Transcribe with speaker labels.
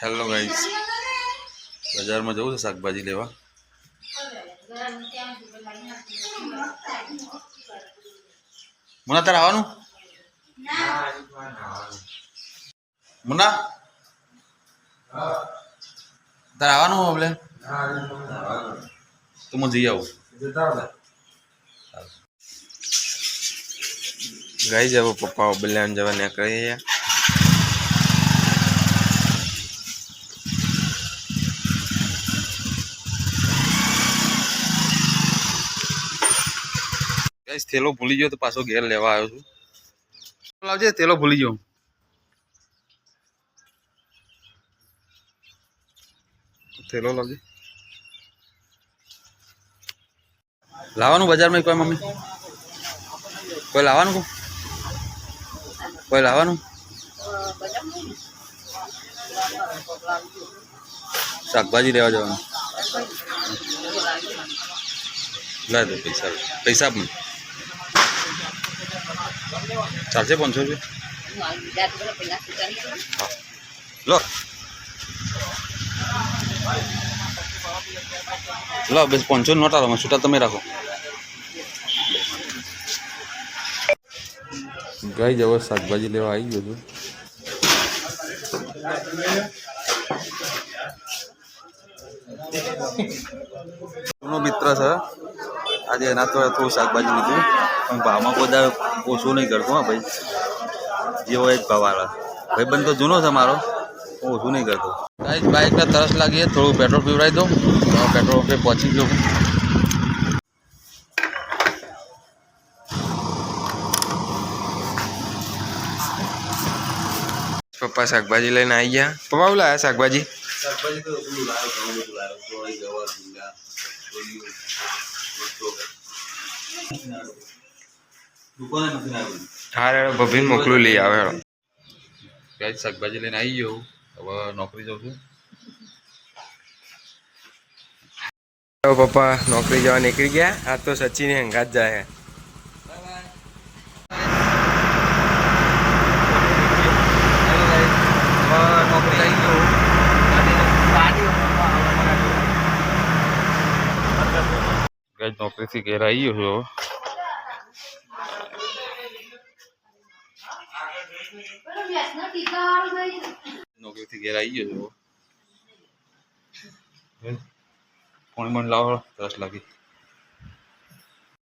Speaker 1: Hello guys બજારમાં જવું છે શાકભાજી લેવા? મુના તારે આવવાનું? મુના? તારે આવવાનું આપણે તો હું જઈ આવું.
Speaker 2: ગાઈ જવો પપ્પા બલ્યાન જવા નીકળી ગયા
Speaker 1: ગાઈસ, થેલો ભૂલી ગયો તો પાછો ઘેર લેવા આવ્યો છું. લાવજે, થેલો ભૂલી ગયો. થેલો લાવજે. લાવવાનું બજારમાં કોઈ મમ્મી? કોઈ લાવવાનું કોઈ લાવવાનું? શાકભાજી લેવા જવાનું. લાય દો પૈસા પૈસા ચાલશે પાંચસો રૂપિયા લો લો બસ પાંચસો નોટ આલો છૂટા તમે રાખો ગાઈ જવો શાકભાજી લેવા આવી ગયો છું એમનો મિત્ર છે આજે એના તો થોડું શાકભાજી લીધું પણ ભાવમાં કોઈ દાડો ઓછું નહીં કરતો હા ભાઈ. જેવો એક ભાવ આવે. ભાઈબંધ તો જૂનો છે મારો હું ઓછું નહીં કરતો. ગાઈસ બાઇકને તરસ લાગી છે, થોડું પેટ્રોલ પીવડાવી દઉં તો પેટ્રોલ પંપે પહોંચી ગયો હું.
Speaker 2: પપ્પા શાકભાજી લઈને આવી ગયા. પપ્પા બોલા આયા શાકભાજી?
Speaker 1: શાકભાજી તો બધું લાવ્યો ઘણું બધું લાવ્યો. ચોળી ગવાર ભીંડા
Speaker 2: હા રે ભભીને મોકલું લઈ આવે હેડો
Speaker 1: શાકભાજી લઈને આવી ગયો. હવે નોકરી જાઉં છું.
Speaker 2: પપ્પા નોકરી જવા નીકળી ગયા? આ તો સચિન હંગાત જાય
Speaker 1: નોકરીથી ઘેર આવી ગયો નોકરીથી ઘેર આવી ગયો છો. પાણી મને લાવો તરસ લાગી.